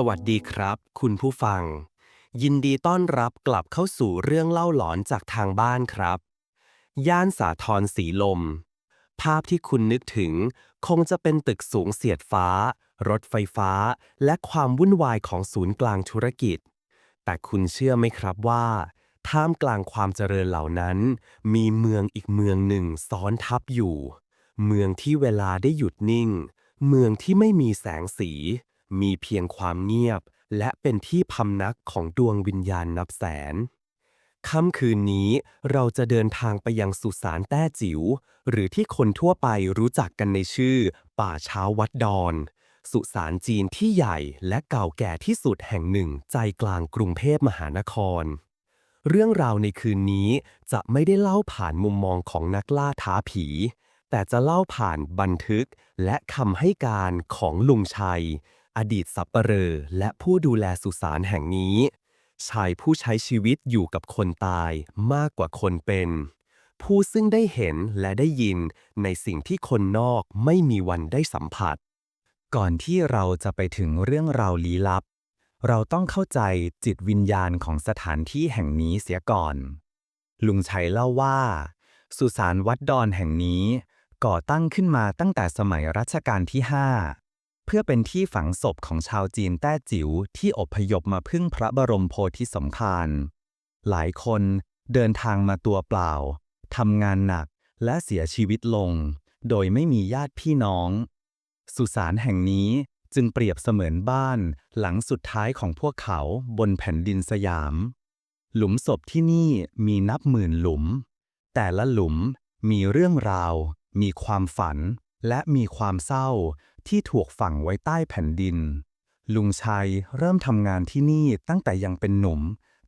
สวัสดีครับ คุณผู้ฟัง ยินดีต้อนรับกลับเข้าสู่เรื่องเล่าหลอนจากทางบ้านครับ ย่านสาทรสีลม ภาพที่คุณนึกถึง คงจะเป็นตึกสูงเสียดฟ้า รถไฟฟ้า และความวุ่นวายของศูนย์กลางธุรกิจ แต่คุณเชื่อไหมครับว่า ท่ามกลางความเจริญเหล่านั้น มีเมืองอีกเมืองหนึ่งซ้อนทับอยู่ เมืองที่เวลาได้หยุดนิ่ง เมืองที่ไม่มีแสงสี มีเพียงความเงียบ และเป็นที่พำนักของดวงวิญญาณนับแสน ค่ำคืนนี้เราจะเดินทางไปยังสุสานแต้จิ๋ว หรือที่คนทั่วไปรู้จักกันในชื่อ ป่าเช้าวัดดอน สุสานจีนที่ใหญ่และเก่าแก่ที่สุดแห่งหนึ่งใจกลางกรุงเทพมหานครเรื่องราวในคืนนี้จะไม่ได้เล่าผ่านมุมมองของนักล่าท้าผี แต่จะเล่าผ่านบันทึกและคำให้การของลุงชัย อดีตสับปเหร่อและผู้ดูแลสุสานแห่งนี้ ชายผู้ใช้ชีวิตอยู่กับคนตายมากกว่าคนเป็น ผู้ซึ่งได้เห็นและได้ยินในสิ่งที่คนนอกไม่มีวันได้สัมผัส ก่อนที่เราจะไปถึงเรื่องราวลี้ลับ เราต้องเข้าใจจิตวิญญาณของสถานที่แห่งนี้เสียก่อน ลุงชัยเล่าว่า สุสานวัดดอนแห่งนี้ก่อตั้งขึ้นมาตั้งแต่สมัยรัชกาลที่ 5 เพื่อเป็นที่ฝังศพของชาวจีนแต้จิ๋วที่อพยพมาพึ่งพระบรมโพธิสมภารหลายคนเดินทางมาตัวเปล่าทำงานหนักและเสียชีวิตลง โดยไม่มีญาติพี่น้อง สุสานแห่งนี้จึงเปรียบเสมือนบ้านหลังสุดท้ายของพวกเขาบนแผ่นดินสยาม หลุมศพที่นี่มีนับหมื่นหลุม แต่ละหลุมมีเรื่องราว มีความฝัน และมีความเศร้า ที่ถูกฝังไว้ใต้แผ่นดิน ลุงชัยเริ่มทำงานที่นี่ตั้งแต่ยังเป็นหนุ่ม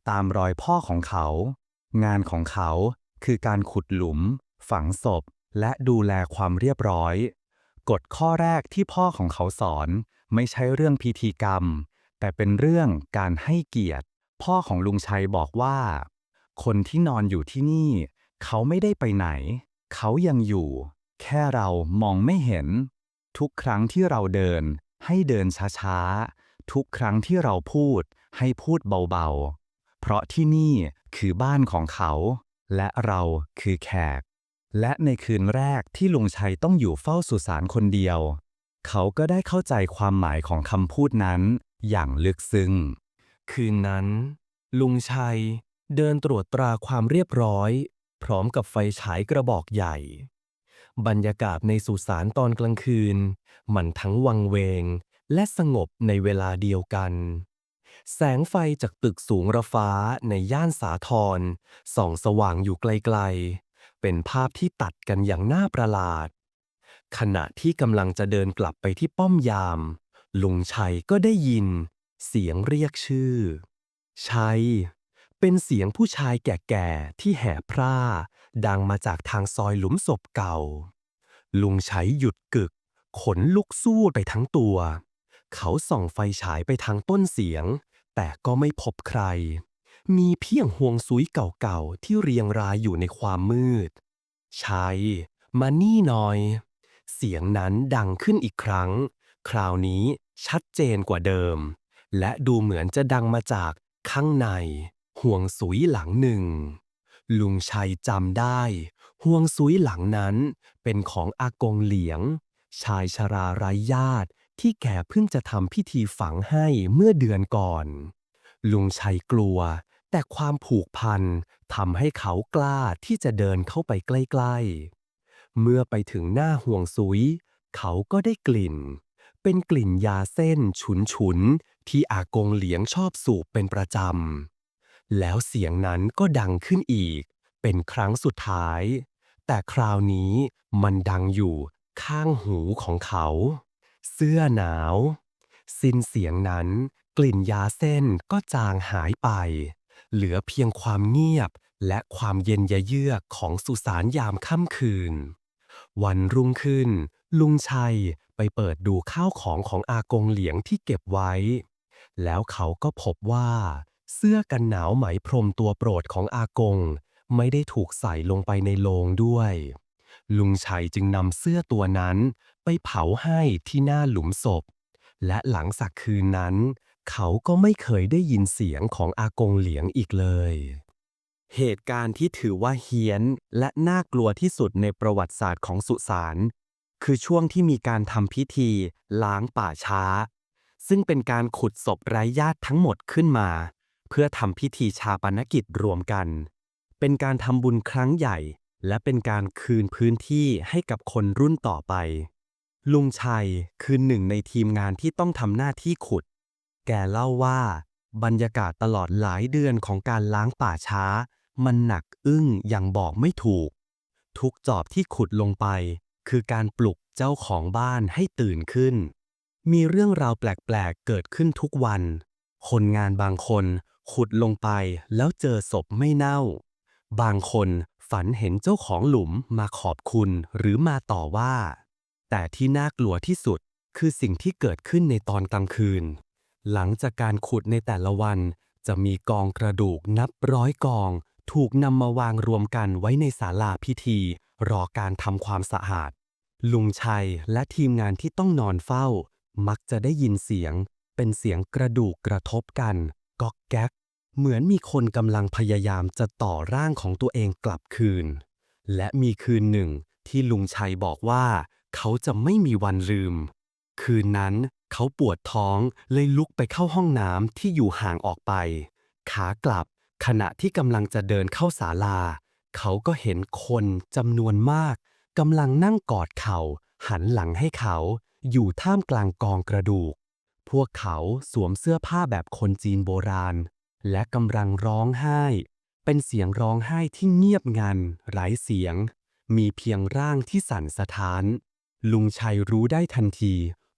ตามรอยพ่อของเขา งานของเขาคือการขุดหลุม ฝังศพ และดูแลความเรียบร้อย กฎข้อแรกที่พ่อของเขาสอน ไม่ใช่เรื่องพิธีกรรม แต่เป็นเรื่องการให้เกียรติ พ่อของลุงชัยบอกว่า คนที่นอนอยู่ที่นี่ เขาไม่ได้ไปไหน เขายังอยู่ แค่เรามองไม่เห็น ทุกครั้งที่เราเดิน ให้เดินช้าๆ ทุกครั้งที่เราพูด ให้พูดเบาๆ เพราะที่นี่คือบ้านของเขา และเราคือแขก และในคืนแรกที่ลุงชัยต้องอยู่เฝ้าสุสานคนเดียว เขาก็ได้เข้าใจความหมายของคำพูดนั้นอย่างลึกซึ้ง คืนนั้น ลุงชัยเดินตรวจตราความเรียบร้อย พร้อมกับไฟฉายกระบอกใหญ่ บรรยากาศในสุสานตอนกลางคืน มันทั้งวังเวง และสงบในเวลาเดียวกัน แสงไฟจากตึกสูงระฟ้าในย่านสาทรส่องสว่างอยู่ไกลๆ เป็นภาพที่ตัดกันอย่างน่าประหลาด ขณะที่กำลังจะเดินกลับไปที่ป้อมยาม ลุงชัยก็ได้ยิน เสียงเรียกชื่อ ชัย เป็นเสียงผู้ชายแก่ๆ ที่แห่พร่า ดังมาจากทางซอยหลุมศพเก่า ลุงชัยหยุดกึก ขนลุกสู้ไปทั้งตัว เขาส่องไฟฉายไปทางต้นเสียง แต่ก็ไม่พบใคร มีเพียงห่วงซุยเก่าๆ ที่เรียงรายอยู่ในความมืด ชัย มานี่หน่อย เสียงนั้นดังขึ้นอีกครั้ง คราวนี้ชัดเจนกว่าเดิม และดูเหมือนจะดังมาจากข้างใน ห่วงสุยหลังหนึ่ง ลุงชัยจำได้ ห่วงสุยหลังนั้นเป็นของอากงเหลียง ชายชราไร้ญาติที่แกเพิ่งจะทำพิธีฝังให้เมื่อเดือนก่อน ลุงชัยกลัว แต่ความผูกพันทำให้เขากล้าที่จะเดินเข้าไปใกล้ ๆ เมื่อไปถึงหน้าห่วงซุย เขาก็ได้กลิ่น เป็นกลิ่นยาเส้นฉุนๆที่อากงเหลียงชอบสูบเป็นประจำ แล้วเสียงนั้นก็ดังขึ้นอีก เป็นครั้งสุดท้าย แต่คราวนี้มันดังอยู่ข้างหูของเขา เสื้อหนาว สิ้นเสียงนั้น กลิ่นยาเส้นก็จางหายไป เหลือเพียงความเงียบและความเย็นยะเยือกของสุสานยามค่ำคืน วันรุ่งขึ้น ลุงชัยไปเปิดดูข้าวของของอากงเหลียงที่เก็บไว้ แล้วเขาก็พบว่า เสื้อกันหนาวไหมพรมตัวโปรดของอากง ไม่ได้ถูกใส่ลงไปในโลงด้วย ลุงชัยจึงนำเสื้อตัวนั้น ไปเผาให้ที่หน้าหลุมศพ และหลังจากคืนนั้น เขาก็ไม่เคยได้ยินเสียงของอากงเหลียงอีกเลย เหตุการณ์ที่ถือว่าเฮี้ยนและน่ากลัวที่สุดในประวัติศาสตร์ของสุสานคือช่วงที่มีการทำพิธีล้างป่าช้า ซึ่งเป็นการขุดศพไร้ญาติทั้งหมดขึ้นมา เพื่อทำพิธีชาปนกิจรวมกัน เป็นการทำบุญครั้งใหญ่ และเป็นการคืนพื้นที่ให้กับคนรุ่นต่อไป ลุงชัยคือหนึ่งในทีมงานที่ต้องทำหน้าที่ขุด แกเล่าว่า บรรยากาศตลอดหลายเดือนของการล้างป่าช้า มันหนักอึ้งอย่างบอกไม่ถูก ทุกจอบที่ขุดลงไป คือการปลุกเจ้าของบ้านให้ตื่นขึ้น มีเรื่องราวแปลกๆเกิดขึ้นทุกวัน คนงานบางคน ขุดลงไปแล้วเจอศพไม่เน่า บางคนฝันเห็นเจ้าของหลุมมาขอบคุณหรือมาต่อว่า แต่ที่น่ากลัวที่สุดคือสิ่งที่เกิดขึ้นในตอนกลางคืน หลังจากการขุดในแต่ละวัน จะมีกองกระดูกนับร้อยกอง ถูกนำมาวางรวมกันไว้ในศาลาพิธี รอการทำความสะอาด ลุงชัยและทีมงานที่ต้องนอนเฝ้า มักจะได้ยินเสียง เป็นเสียงกระดูกกระทบกัน ก๊อกแก๊ก เหมือนมีคนกำลังพยายามจะต่อร่างของตัวเองกลับคืน และมีคืนหนึ่งที่ลุงชัยบอกว่า เขาจะไม่มีวันลืม คืนนั้นเขาปวดท้องเลยลุกไปเข้าห้องน้ำที่อยู่ห่างออกไป ขากลับขณะที่กำลังจะเดินเข้าศาลา เขาก็เห็นคนจำนวนมากกำลังนั่งกอดเข่าหันหลังให้เขา อยู่ท่ามกลางกองกระดูก พวกเขาสวมเสื้อผ้าแบบคนจีนโบราณ และกำลังร้องไห้ เป็นเสียงร้องไห้ที่เงียบงันไร้เสียง มีเพียงร่างที่สั่นสะท้าน ลุงชัยรู้ได้ทันที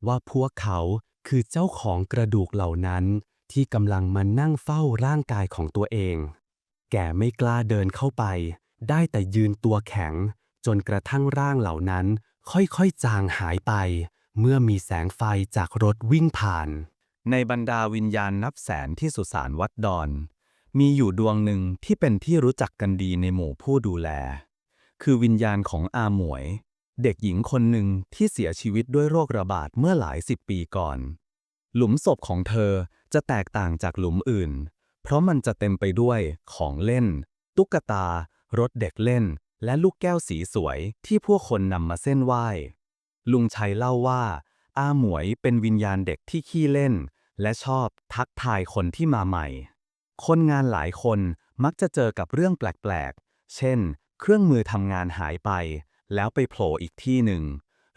ว่าพวกเขาคือเจ้าของกระดูกเหล่านั้น ที่กำลังมานั่งเฝ้าร่างกายของตัวเอง แกไม่กล้าเดินเข้าไป ได้แต่ยืนตัวแข็ง จนกระทั่งร่างเหล่านั้น ค่อยๆจางหายไป เมื่อมีแสงไฟจากรถวิ่งผ่าน ในบรรดาวิญญาณนับแสนที่สุสานวัดดอน มีอยู่ดวงหนึ่งที่เป็นที่รู้จักกันดีในหมู่ผู้ดูแล คือวิญญาณของอาหมวย เด็กหญิงคนหนึ่งที่เสียชีวิตด้วยโรคระบาดเมื่อหลายสิบปีก่อน หลุมศพของเธอจะแตกต่างจากหลุมอื่น เพราะมันจะเต็มไปด้วยของเล่น ตุ๊กตา รถเด็กเล่น และลูกแก้วสีสวยที่พวกคนนำมาเส้นไหว้ ลุงชัยเล่าว่า อาหมวยเป็นวิญญาณเด็กที่ขี้เล่น และชอบทักทายคนที่มาใหม่ คนงานหลายคนมักจะเจอกับเรื่องแปลกๆ เช่น เครื่องมือทำงานหายไป แล้วไปโผล่อีกที่หนึ่ง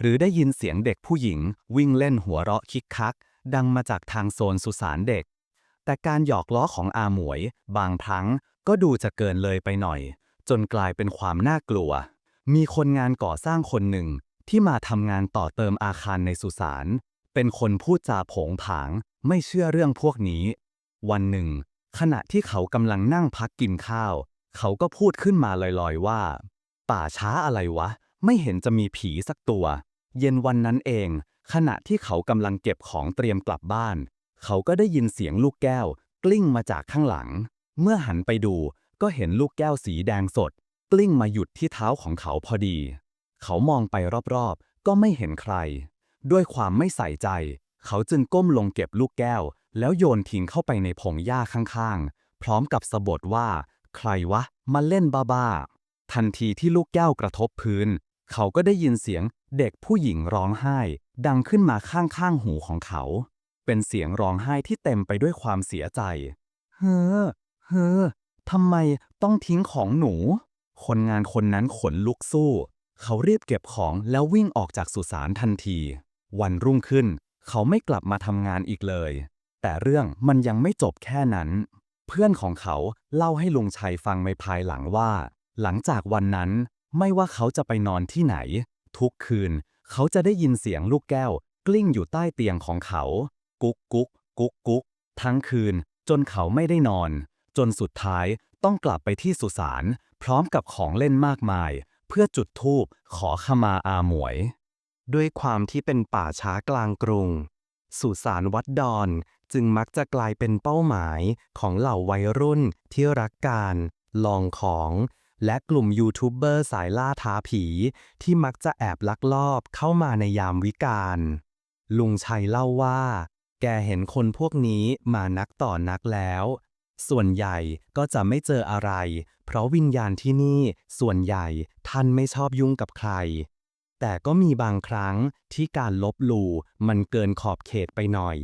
หรือได้ยินเสียงเด็กผู้หญิง วิ่งเล่นหัวเราะคิกคัก ดังมาจากทางโซนสุสานเด็ก แต่การหยอกล้อของอาหมวย บางครั้งก็ดูจะเกินเลยไปหน่อย จนกลายเป็นความน่ากลัว มีคนงานก่อสร้างคนหนึ่ง ที่มาทำงานต่อเติมอาคารในสุสานเป็นคนพูดจาผงผางไม่เชื่อเรื่องพวกนี้ วันหนึ่ง ขณะที่เขากำลังนั่งพักกินข้าว เขาก็พูดขึ้นมาลอยๆว่า ป่าช้าอะไรวะ ไม่เห็นจะมีผีสักตัว เย็นวันนั้นเอง ขณะที่เขากำลังเก็บของเตรียมกลับบ้าน เขาก็ได้ยินเสียงลูกแก้ว กลิ้งมาจากข้างหลัง เมื่อหันไปดูก็เห็นลูกแก้วสีแดงสด กลิ้งมาหยุดที่เท้าของเขาพอดี เขามองไปรอบๆ ก็ไม่เห็นใคร ด้วยความไม่ใส่ใจ เขาจึงก้มลงเก็บลูกแก้ว แล้วโยนทิ้งเข้าไปในพงหญ้าข้างๆ พร้อมกับสะบดว่า ใครวะ มาเล่นบ้าๆ ทันทีที่ลูกแก้วกระทบพื้น เขาก็ได้ยินเสียงเด็กผู้หญิงร้องไห้ ดังขึ้นมาข้างๆ หูของเขา เป็นเสียงร้องไห้ที่เต็มไปด้วยความเสียใจ เฮ้อ เฮ้อทำไมต้องทิ้งของหนู คนงานคนนั้นขนลุกสู้ เขารีบเก็บของแล้ววิ่งออกจากสุสานทันที วันรุ่งขึ้น เขาไม่กลับมาทำงานอีกเลย แต่เรื่องมันยังไม่จบแค่นั้น เพื่อนของเขาเล่าให้ลุงชัยฟังในภายหลังว่า หลังจากวันนั้น ไม่ว่าเขาจะไปนอนที่ไหน ทุกคืน เขาจะได้ยินเสียงลูกแก้ว กลิ้งอยู่ใต้เตียงของเขา กุ๊กกุ๊กกุ๊กกุ๊กทั้งคืน จนเขาไม่ได้นอน จนสุดท้ายต้องกลับไปที่สุสานพร้อมกับของเล่นมากมาย พื่อจุดธูปขอขมาอาหมวย ด้วยความที่เป็นป่าช้ากลางกรุง สุสานวัดดอนจึงมักจะกลายเป็นเป้าหมายของเหล่าวัยรุ่นที่รักการ ลองของ และกลุ่มยูทูบเบอร์สายล่าท้าผี ที่มักจะแอบลักลอบเข้ามาในยามวิกาลลุงชัยเล่าว่า แกแกเห็นคนพวกนี้มานักต่อนักแล้ว ส่วนใหญ่ก็จะไม่เจออะไร เพราะวิญญาณที่นี่ส่วนใหญ่ ท่านไม่ชอบยุ่งกับใคร แต่ก็มีบางครั้งที่การลบหลู่มันเกินขอบเขตไปหน่อย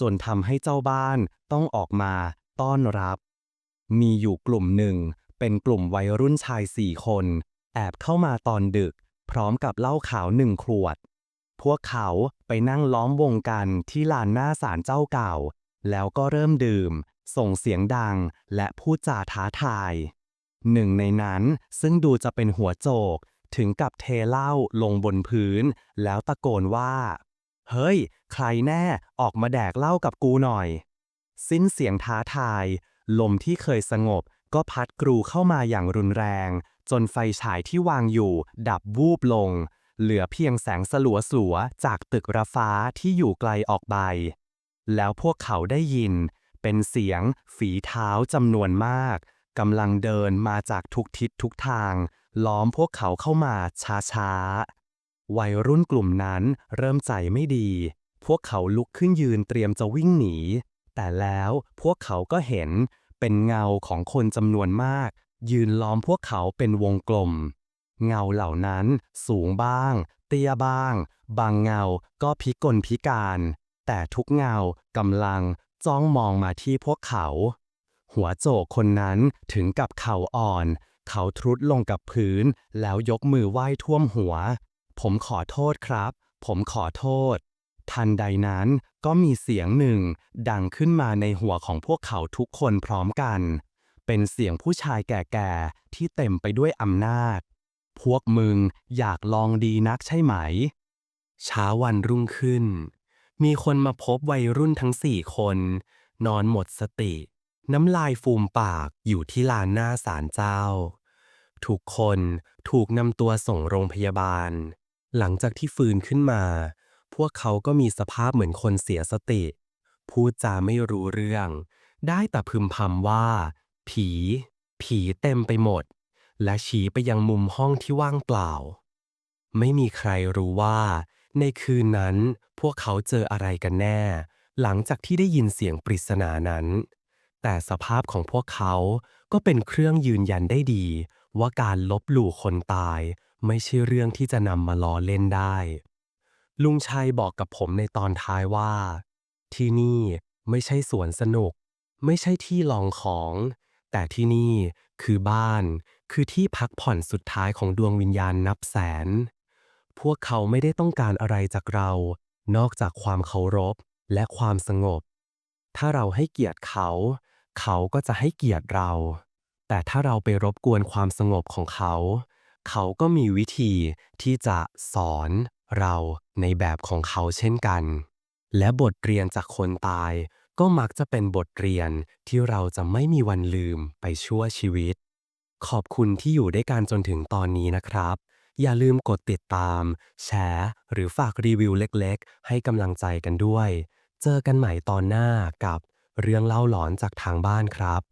จนทำให้เจ้าบ้านต้องออกมาต้อนรับ มีอยู่กลุ่มหนึ่ง เป็นกลุ่มวัยรุ่นชายสี่คน แอบเข้ามาตอนดึก พร้อมกับเหล้าขาวหนึ่งขวด พวกเขาไปนั่งล้อมวงกันที่ลานหน้าศาลเจ้าเก่า แล้วก็เริ่มดื่ม ส่งเสียงดังและพูดจาท้าทาย หนึ่งในนั้นซึ่งดูจะเป็นหัวโจก ถึงกับเทเหล้าลงบนพื้น แล้วตะโกนว่า เฮ้ย ใครแน่ออกมาแดกเหล้ากับกูหน่อย สิ้นเสียงท้าทาย ลมที่เคยสงบก็พัดกรูเข้ามาอย่างรุนแรง จนไฟฉายที่วางอยู่ ดับวูบลง เหลือเพียงแสงสลัวสัวจากตึกระฟ้าที่อยู่ไกลออกไป แล้วพวกเขาได้ยิน เป็นเสียงฝีเท้าจำนวนมาก กำลังเดินมาจากทุกทิศทุกทาง ล้อมพวกเขาเข้ามาช้าๆ วัยรุ่นกลุ่มนั้นเริ่มใจไม่ดี พวกเขาลุกขึ้นยืนเตรียมจะวิ่งหนี แต่แล้วพวกเขาก็เห็นเป็นเงาของคนจำนวนมาก ยืนล้อมพวกเขาเป็นวงกลม เงาเหล่านั้นสูงบ้าง เตี้ยบ้าง บางเงาก็พิกลพิการ แต่ทุกเงากำลังจ้องมองมาที่พวกเขา หัวโจกคนนั้นถึงกับเข่าอ่อน เขาทรุดลงกับพื้น แล้วยกมือไหว้ท่วมหัว ผมขอโทษครับ ผมขอโทษ ทันใดนั้นก็มีเสียงหนึ่ง ดังขึ้นมาในหัวของพวกเขาทุกคนพร้อมกัน เป็นเสียงผู้ชายแก่ๆ ที่เต็มไปด้วยอำนาจ พวกมึงอยากลองดีนักใช่ไหม เช้าวันรุ่งขึ้น มีคนมาพบวัยรุ่นทั้งสี่คน นอนหมดสติ น้ำลายฟูมปากอยู่ที่ลานหน้าศาลเจ้า ทุกคนถูกนำตัวส่งโรงพยาบาล หลังจากที่ฟื้นขึ้นมา พวกเขาก็มีสภาพเหมือนคนเสียสติ พูดจาไม่รู้เรื่อง ได้แต่พึมพำว่า ผี ผีเต็มไปหมด และชี้ไปยังมุมห้องที่ว่างเปล่า ไม่มีใครรู้ว่า ในคืนนั้นพวกเขาเจออะไรกันแน่ หลังจากที่ได้ยินเสียงปริศนานั้น แต่สภาพของพวกเขาก็เป็นเครื่องยืนยันได้ดี ว่าการลบหลู่คนตาย ไม่ใช่เรื่องที่จะนำมาล้อเล่นได้ ลุงชัยบอกกับผมในตอนท้ายว่า ที่นี่ไม่ใช่สวนสนุก ไม่ใช่ที่ลองของ แต่ที่นี่คือบ้าน คือที่พักผ่อนสุดท้ายของดวงวิญญาณนับแสน พวกเขาไม่ได้ต้องการอะไรจากเรา นอกจากความเคารพและความสงบ ถ้าเราให้เกียรติเขา เขาก็จะให้เกียรติเรา แต่ถ้าเราไปรบกวนความสงบของเขา เขาก็มีวิธีที่จะสอนเราในแบบของเขาเช่นกัน และบทเรียนจากคนตาย ก็มักจะเป็นบทเรียนที่เราจะไม่มีวันลืมไปชั่วชีวิต ขอบคุณที่อยู่ด้วยกันจนถึงตอนนี้นะครับ อย่าลืมกดติดตาม แชร์ หรือฝากรีวิวเล็กๆ ให้กำลังใจกันด้วย เจอกันใหม่ตอนหน้ากับ เรื่องเล่าหลอนจากทางบ้านครับ